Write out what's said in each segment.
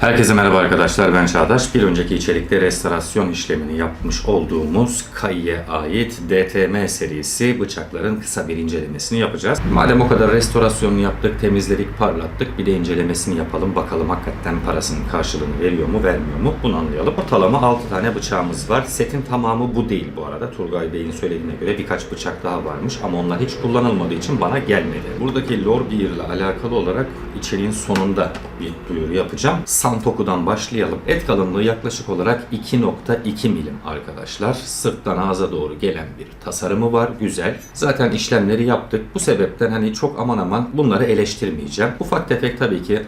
Herkese merhaba arkadaşlar ben Çağdaş. Bir önceki içerikte restorasyon işlemini yapmış olduğumuz Kayı'ya ait DTM serisi bıçakların kısa bir incelemesini yapacağız. Madem o kadar restorasyonunu yaptık, temizledik, parlattık bir de incelemesini yapalım. Bakalım hakikaten parasının karşılığını veriyor mu, vermiyor mu bunu anlayalım. Ortalama 6 tane bıçağımız var. Setin tamamı bu değil bu arada. Turgay Bey'in söylediğine göre birkaç bıçak daha varmış ama onlar hiç kullanılmadığı için bana gelmedi. Buradaki Lore Gear ile alakalı olarak içeriğin sonunda bir duyuru yapacağım. Santoku'dan başlayalım. Et kalınlığı yaklaşık olarak 2.2 milim arkadaşlar. Sırttan ağza doğru gelen bir tasarımı var. Güzel. Zaten işlemleri yaptık. Bu sebepten hani çok aman aman bunları eleştirmeyeceğim. Ufak tefek tabii ki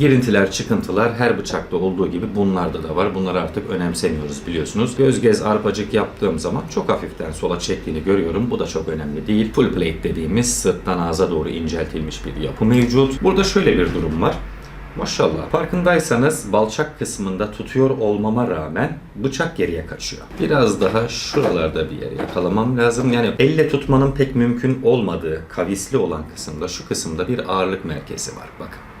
Girintiler, çıkıntılar her bıçakta olduğu gibi bunlarda da var. Bunları artık önemsemiyoruz biliyorsunuz. Göz gez arpacık yaptığım zaman çok hafiften sola çektiğini görüyorum. Bu da çok önemli değil. Full plate dediğimiz sırttan ağza doğru inceltilmiş bir yapı mevcut. Burada şöyle bir durum var. Maşallah. Farkındaysanız balçak kısmında tutuyor olmama rağmen bıçak geriye kaçıyor. Biraz daha şuralarda bir yere yakalamam lazım. Yani elle tutmanın pek mümkün olmadığı kavisli olan kısımda şu kısımda bir ağırlık merkezi var. Bakın.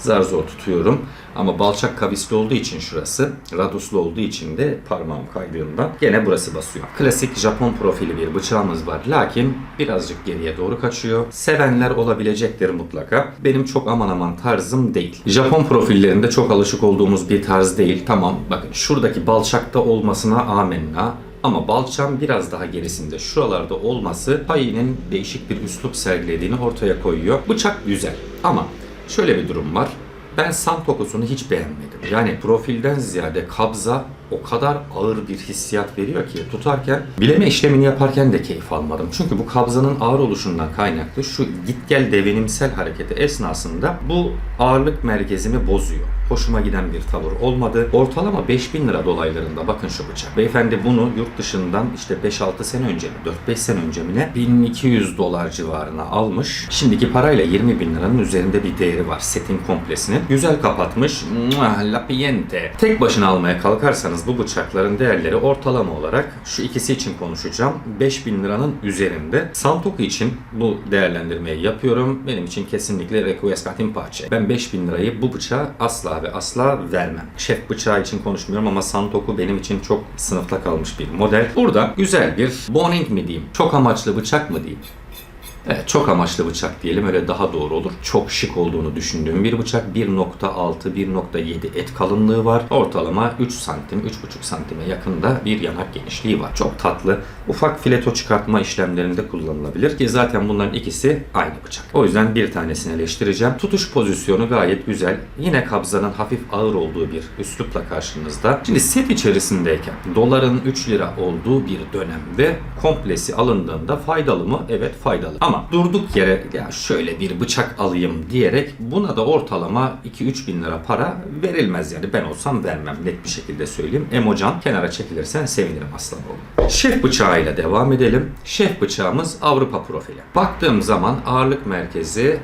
Zar zor tutuyorum. Ama balçak kavisli olduğu için şurası, raduslu olduğu için de parmağım kaydığında gene burası basıyor. Klasik Japon profili bir bıçağımız var. Lakin birazcık geriye doğru kaçıyor. Sevenler olabilecektir mutlaka. Benim çok aman aman tarzım değil. Japon profillerinde çok alışık olduğumuz bir tarz değil. Tamam bakın şuradaki balçakta olmasına amenna. Ama balçam biraz daha gerisinde şuralarda olması Payinin değişik bir üslup sergilediğini ortaya koyuyor. Bıçak güzel ama Şöyle bir durum var. Ben Sam kokusunu hiç beğenmedim. Yani profilden ziyade kabza o kadar ağır bir hissiyat veriyor ki tutarken bileme işlemini yaparken de keyif almadım. Çünkü bu kabzanın ağır oluşundan kaynaklı şu git gel devinimsel hareketi esnasında bu ağırlık merkezimi bozuyor. Hoşuma giden bir tavır olmadı. Ortalama 5000 lira dolaylarında bakın şu bıçak. Beyefendi bunu yurt dışından işte 5-6 sene önce mi 4-5 sene önce mi ne 1200 dolar civarına almış. Şimdiki parayla 20 bin liranın üzerinde bir değeri var setin komplesinin. Güzel kapatmış. La piente. Tek başına almaya kalkarsanız bu bıçakların değerleri ortalama olarak şu ikisi için konuşacağım. 5000 liranın üzerinde. Santoku için bu değerlendirmeyi yapıyorum. Benim için kesinlikle requiescatim pace. Ben 5000 lirayı bu bıçağa asla ve asla vermem. Şef bıçağı için konuşmuyorum ama Santoku benim için çok sınıfta kalmış bir model. Burada güzel bir boning mi diyeyim, çok amaçlı bıçak mı diyeyim. Evet, çok amaçlı bıçak diyelim öyle daha doğru olur. Çok şık olduğunu düşündüğüm bir bıçak. 1.6-1.7 et kalınlığı var. Ortalama 3 santim, 3.5 santime yakında bir yanak genişliği var. Çok tatlı. Ufak fileto çıkartma işlemlerinde kullanılabilir ki zaten bunların ikisi aynı bıçak. O yüzden bir tanesini eleştireceğim. Tutuş pozisyonu gayet güzel. Yine kabzanın hafif ağır olduğu bir üslupla karşınızda. Şimdi set içerisindeyken doların 3 lira olduğu bir dönemde komplesi alındığında faydalı mı? Evet faydalı. Ama durduk yere ya şöyle bir bıçak alayım diyerek buna da ortalama 2-3 bin lira para verilmez yani. Ben olsam vermem net bir şekilde söyleyeyim. Emocan kenara çekilirsen sevinirim aslan oğlum. Şef bıçağıyla devam edelim. Şef bıçağımız Avrupa profili. Baktığım zaman ağırlık merkezi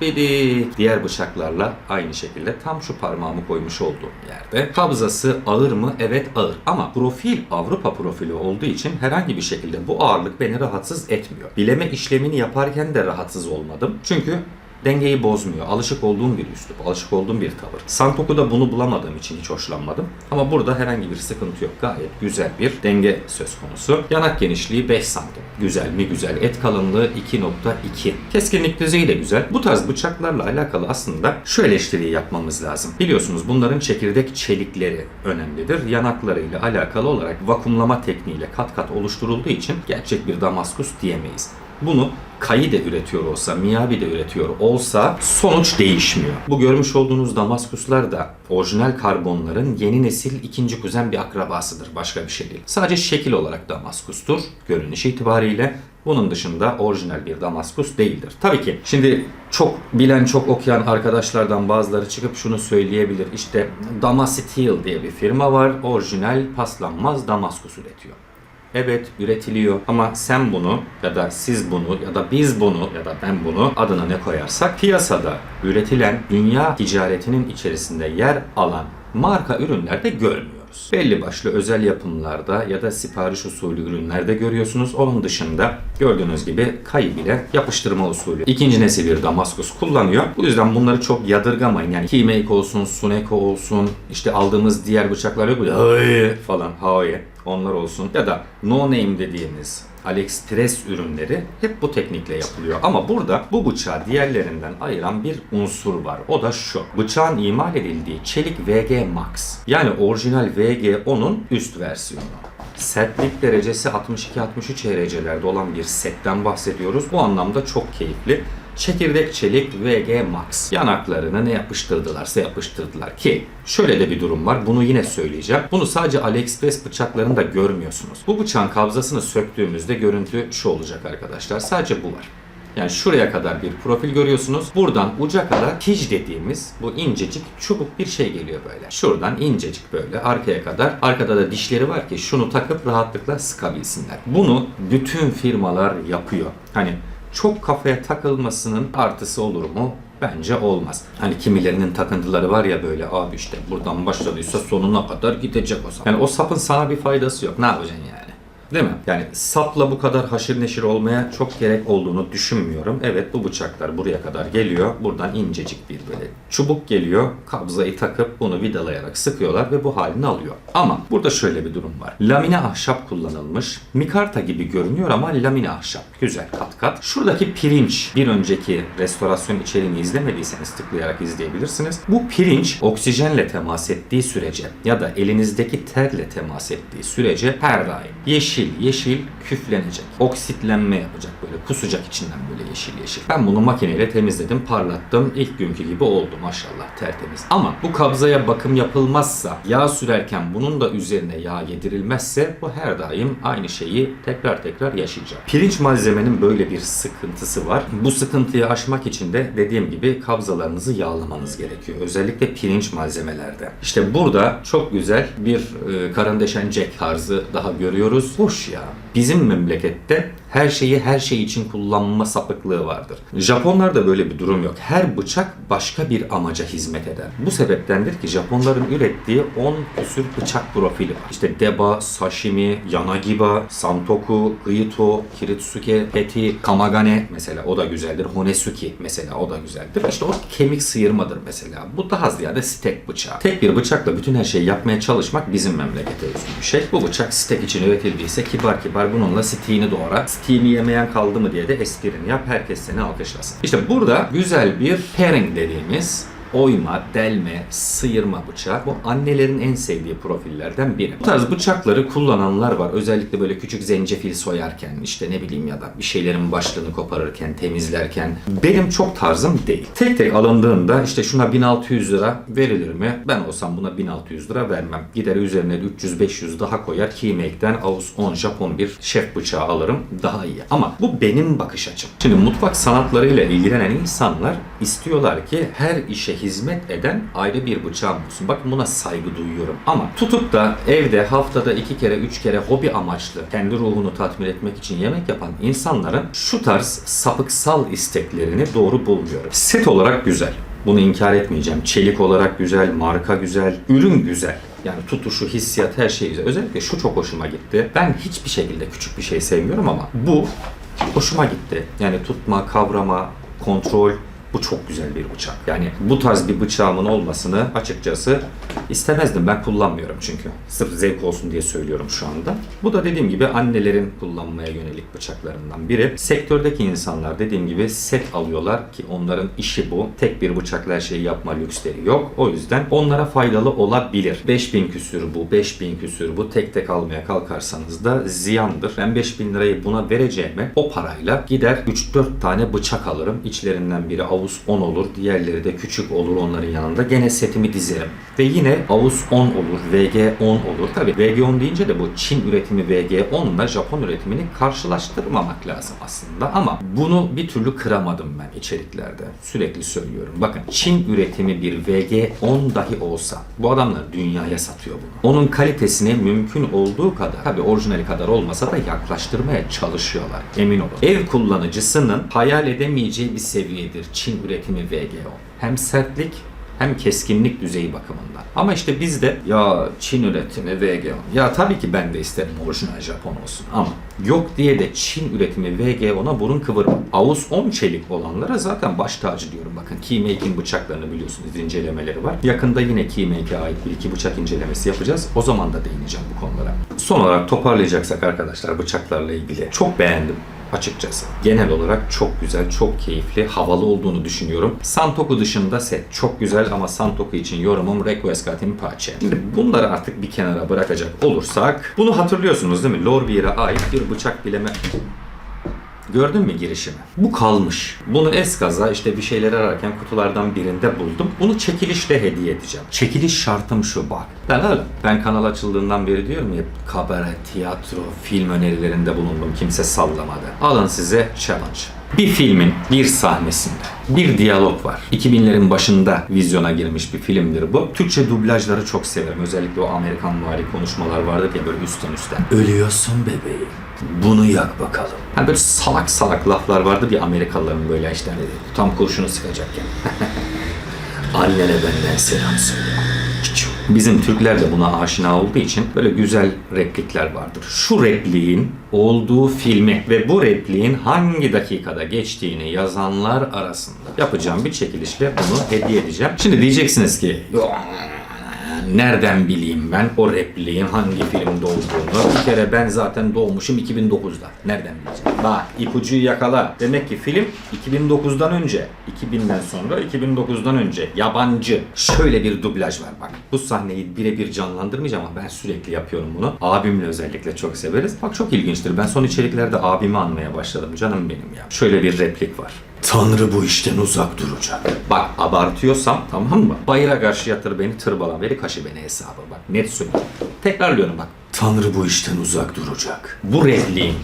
bidik diğer bıçaklarla aynı şekilde tam şu parmağımı koymuş olduğum yerde. Kabzası ağır mı? Evet ağır. Ama profil Avrupa profili olduğu için herhangi bir şekilde bu ağırlık beni rahatsız etmiyor. Bileme işlemini yaparken de rahatsız olmadım. Çünkü dengeyi bozmuyor. Alışık olduğum bir üslup, alışık olduğum bir tavır. Santoku'da bunu bulamadığım için hiç hoşlanmadım. Ama burada herhangi bir sıkıntı yok. Gayet güzel bir denge söz konusu. Yanak genişliği 5 santim. Güzel mi güzel. Et kalınlığı 2.2. Keskinlik düzeyi de güzel. Bu tarz bıçaklarla alakalı aslında şu eleştiriyi yapmamız lazım. Biliyorsunuz bunların çekirdek çelikleri önemlidir. Yanaklarıyla alakalı olarak vakumlama tekniğiyle kat kat oluşturulduğu için gerçek bir damaskus diyemeyiz. Bunu Kayı da üretiyor olsa, Miyabi de üretiyor olsa sonuç değişmiyor. Bu görmüş olduğunuz Damaskuslar da orijinal karbonların yeni nesil ikinci kuzen bir akrabasıdır. Başka bir şey değil. Sadece şekil olarak Damaskustur. Görünüş itibariyle bunun dışında orijinal bir Damaskus değildir. Tabii ki şimdi çok bilen, çok okuyan arkadaşlardan bazıları çıkıp şunu söyleyebilir. İşte Damasteel diye bir firma var. Orijinal paslanmaz Damaskus üretiyor. Evet üretiliyor. Ama sen bunu ya da siz bunu ya da biz bunu ya da ben bunu adına ne koyarsak piyasada üretilen dünya ticaretinin içerisinde yer alan marka ürünlerde görmüyoruz. Belli başlı özel yapımlarda ya da sipariş usulü ürünlerde görüyorsunuz. Onun dışında gördüğünüz gibi kayı bile yapıştırma usulü. İkinci nesil bir Damaskus kullanıyor. Bu yüzden bunları çok yadırgamayın. Yani Keymake olsun, Suneko olsun, işte aldığımız diğer bıçaklar yok. Böyle "Hay" falan, hay onlar olsun. Ya da no name dediğimiz AliExpress ürünleri hep bu teknikle yapılıyor. Ama burada bu bıçağı diğerlerinden ayıran bir unsur var. O da şu. Bıçağın imal edildiği çelik VG Max. Yani orijinal VG10'un üst versiyonu. Sertlik derecesi 62-63 HRC'lerde olan bir setten bahsediyoruz. Bu anlamda çok keyifli. Çekirdek çelik VG Max. Yanaklarını ne yapıştırdılarsa yapıştırdılar ki şöyle de bir durum var. Bunu yine söyleyeceğim. Bunu sadece AliExpress bıçaklarında görmüyorsunuz. Bu bıçağın kabzasını söktüğümüzde görüntü şu olacak arkadaşlar. Sadece bu var. Yani şuraya kadar bir profil görüyorsunuz. Buradan uca kadar kij dediğimiz bu incecik çubuk bir şey geliyor böyle. Şuradan incecik böyle arkaya kadar. Arkada da dişleri var ki şunu takıp rahatlıkla sıkabilsinler. Bunu bütün firmalar yapıyor. Hani çok kafaya takılmasının artısı olur mu? Bence olmaz. Hani kimilerinin takıntıları var ya böyle abi işte buradan başladıysa sonuna kadar gidecek o sap. Yani o sapın sana bir faydası yok. Ne yapacaksın yani? Değil mi? Yani sapla bu kadar haşır neşir olmaya çok gerek olduğunu düşünmüyorum. Evet bu bıçaklar buraya kadar geliyor. Buradan incecik bir böyle çubuk geliyor. Kabzayı takıp bunu vidalayarak sıkıyorlar ve bu halini alıyor. Ama burada şöyle bir durum var. Lamine ahşap kullanılmış. Mikarta gibi görünüyor ama lamine ahşap. Güzel kat kat. Şuradaki pirinç bir önceki restorasyon içeriğini izlemediyseniz tıklayarak izleyebilirsiniz. Bu pirinç oksijenle temas ettiği sürece ya da elinizdeki terle temas ettiği sürece her daim yeşil yeşil küflenecek. Oksitlenme yapacak böyle kusacak içinden böyle yeşil yeşil. Ben bunu makineyle temizledim, parlattım. İlk günkü gibi oldu maşallah tertemiz. Ama bu kabzaya bakım yapılmazsa, yağ sürerken bunun da üzerine yağ yedirilmezse bu her daim aynı şeyi tekrar tekrar yaşayacak. Pirinç malzemenin böyle bir sıkıntısı var. Bu sıkıntıyı aşmak için de dediğim gibi kabzalarınızı yağlamanız gerekiyor. Özellikle pirinç malzemelerde. İşte burada çok güzel bir e, karandeşen Jack tarzı daha görüyoruz. Hoş ya. Bizim memlekette her şeyi her şey için kullanma sapıklığı vardır. Japonlarda böyle bir durum yok. Her bıçak başka bir amaca hizmet eder. Bu sebeptendir ki Japonların ürettiği 10 küsür bıçak profili var. İşte deba, sashimi, yanagiba, santoku, gito, kiritsuke, peti, kamagane mesela o da güzeldir. Honesuki mesela o da güzeldir. İşte o kemik sıyırmadır mesela. Bu daha ziyade steak bıçağı. Tek bir bıçakla bütün her şeyi yapmaya çalışmak bizim memlekete özgü bir şey. Bu bıçak steak için üretildiyse kibar kibar bununla steak'ini doğra. Steam'i yemeyen kaldı mı diye de esprini yap. Herkes seni alkışlasın. İşte burada güzel bir pairing dediğimiz oyma, delme, sıyırma bıçağı. Bu annelerin en sevdiği profillerden biri. Bu tarz bıçakları kullananlar var. Özellikle böyle küçük zencefil soyarken, işte ne bileyim ya da bir şeylerin başlığını koparırken, temizlerken. Benim çok tarzım değil. Tek tek alındığında işte şuna 1600 lira verilir mi? Ben olsam buna 1600 lira vermem. Gider üzerine 300-500 daha koyar. Keymake'den Aus 10 Japon bir şef bıçağı alırım. Daha iyi. Ama bu benim bakış açım. Şimdi mutfak sanatlarıyla ilgilenen insanlar istiyorlar ki her işe hizmet eden ayrı bir bıçağım olsun. Bakın buna saygı duyuyorum. Ama tutup da evde haftada iki kere üç kere hobi amaçlı kendi ruhunu tatmin etmek için yemek yapan insanların şu tarz sapıksal isteklerini doğru bulmuyorum. Set olarak güzel. Bunu inkar etmeyeceğim. Çelik olarak güzel, marka güzel, ürün güzel. Yani tutuşu, hissiyat her şey güzel. Özellikle şu çok hoşuma gitti. Ben hiçbir şekilde küçük bir şey sevmiyorum ama bu hoşuma gitti. Yani tutma, kavrama, kontrol, bu çok güzel bir bıçak. Yani bu tarz bir bıçağımın olmasını açıkçası istemezdim. Ben kullanmıyorum çünkü. Sırf zevk olsun diye söylüyorum şu anda. Bu da dediğim gibi annelerin kullanmaya yönelik bıçaklarından biri. Sektördeki insanlar dediğim gibi set alıyorlar ki onların işi bu. Tek bir bıçakla her şeyi yapma lüksleri yok. O yüzden onlara faydalı olabilir. 5000 küsür bu, 5000 küsür bu. Tek tek almaya kalkarsanız da ziyandır. Ben 5000 lirayı buna vereceğime o parayla gider 3-4 tane bıçak alırım. İçlerinden biri Avus 10 olur, diğerleri de küçük olur onların yanında. Gene setimi dizerim. Ve yine Avus 10 olur, VG 10 olur. Tabi VG 10 deyince de bu Çin üretimi VG 10 ile Japon üretimini karşılaştırmamak lazım aslında. Ama bunu bir türlü kıramadım ben içeriklerde. Sürekli söylüyorum. Bakın Çin üretimi bir VG 10 dahi olsa bu adamlar dünyaya satıyor bunu. Onun kalitesini mümkün olduğu kadar tabi orijinali kadar olmasa da yaklaştırmaya çalışıyorlar. Emin olun. Ev kullanıcısının hayal edemeyeceği bir seviyedir Çin üretimi VG10. Hem sertlik Hem keskinlik düzeyi bakımından. Ama işte bizde ya Çin üretimi VG ya tabii ki ben de isterim orijinal Japon olsun ama yok diye de Çin üretimi VG10'a burun kıvırma. Avus 10 çelik olanlara zaten baş tacı diyorum. Bakın Keymaking bıçaklarını biliyorsunuz incelemeleri var. Yakında yine Keymake'e ait bir iki bıçak incelemesi yapacağız. O zaman da değineceğim bu konulara. Son olarak toparlayacaksak arkadaşlar bıçaklarla ilgili çok beğendim açıkçası. Genel olarak çok güzel, çok keyifli, havalı olduğunu düşünüyorum. Santoku dışında set çok güzel ama Santoku için yorumum Requiescatim Pace. Şimdi bunları artık bir kenara bırakacak olursak, bunu hatırlıyorsunuz değil mi? Lorbeer'e ait bir bıçak bileme Gördün mü girişimi? Bu kalmış. Bunu eskaza işte bir şeyler ararken kutulardan birinde buldum. Bunu çekilişle hediye edeceğim. Çekiliş şartım şu bak. Ben öyle. Ben kanal açıldığından beri diyorum ya kabare, tiyatro, film önerilerinde bulundum. Kimse sallamadı. Alın size challenge. Bir filmin bir sahnesinde bir diyalog var. 2000'lerin başında vizyona girmiş bir filmdir bu. Türkçe dublajları çok severim. Özellikle o Amerikan vari konuşmalar vardır ya böyle üstten üstten. Ölüyorsun bebeğim. Bunu yak bakalım. Hani böyle salak salak laflar vardır ya Amerikalıların böyle işte hani tam kurşunu sıkacakken. Annene benden selam söyle. Bizim Türkler de buna aşina olduğu için böyle güzel replikler vardır. Şu repliğin olduğu filmi ve bu repliğin hangi dakikada geçtiğini yazanlar arasında yapacağım bir çekilişle bunu hediye edeceğim. Şimdi diyeceksiniz ki "Yo, Nereden bileyim ben o repliğin hangi filmde olduğunu? Bir kere ben zaten doğmuşum 2009'da. Nereden bileceğim? Bak ipucuyu yakala. Demek ki film 2009'dan önce, 2000'den sonra 2009'dan önce yabancı. Şöyle bir dublaj var bak. Bu sahneyi birebir canlandırmayacağım ama ben sürekli yapıyorum bunu. Abimle özellikle çok severiz. Bak çok ilginçtir. Ben son içeriklerde abimi anmaya başladım. Canım benim ya. Şöyle bir replik var. Tanrı bu işten uzak duracak. Bak abartıyorsam tamam mı? Bayıra karşı yatır beni tırbalan veri kaşı beni hesabı bak. Net söylüyorum. Tekrarlıyorum bak. Tanrı bu işten uzak duracak. Bu repliğin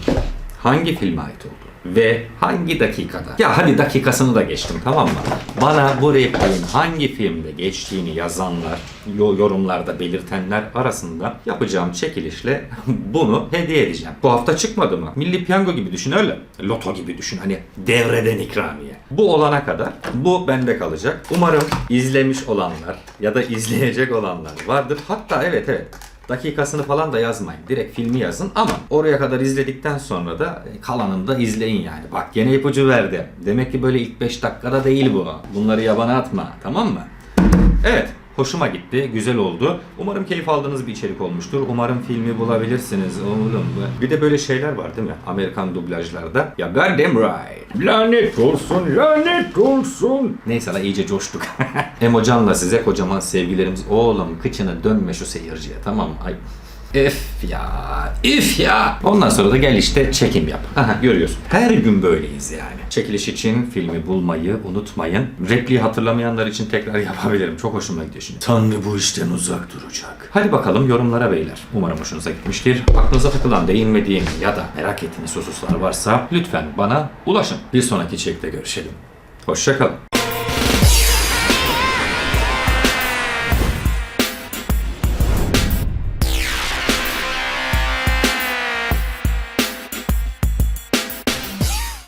hangi filme ait olduğu ve hangi dakikada? Ya hadi dakikasını da geçtim tamam mı? Bana bu repliğin hangi filmde geçtiğini yazanlar, yo- yorumlarda belirtenler arasında yapacağım çekilişle bunu hediye edeceğim. Bu hafta çıkmadı mı? Milli piyango gibi düşün öyle. Loto gibi düşün hani devreden ikramiye. Bu olana kadar bu bende kalacak. Umarım izlemiş olanlar ya da izleyecek olanlar vardır. Hatta evet evet Dakikasını falan da yazmayın. Direkt filmi yazın ama oraya kadar izledikten sonra da e, kalanını da izleyin yani. Bak gene ipucu verdi. Demek ki böyle ilk 5 dakikada değil bu. Bunları yabana atma. Tamam mı? Evet. Hoşuma gitti. Güzel oldu. Umarım keyif aldığınız bir içerik olmuştur. Umarım filmi bulabilirsiniz oğlum. Bir de böyle şeyler var değil mi? Amerikan dublajlarda. Ya goddamn right. Lanet olsun, lanet olsun. Neyse la iyice coştuk. Emocan'la size kocaman sevgilerimiz. Oğlum kıçını dönme şu seyirciye tamam mı? Ay. Üf ya, üf ya. Ondan sonra da gel işte çekim yap. Aha görüyorsun. Her gün böyleyiz yani. Çekiliş için filmi bulmayı unutmayın. Repliği hatırlamayanlar için tekrar yapabilirim. Çok hoşuma gidiyor şimdi. Tanrı bu işten uzak duracak. Hadi bakalım yorumlara beyler. Umarım hoşunuza gitmiştir. Aklınıza takılan değinmediğim ya da merak ettiğiniz hususlar varsa lütfen bana ulaşın. Bir sonraki içerikte görüşelim. Hoşçakalın.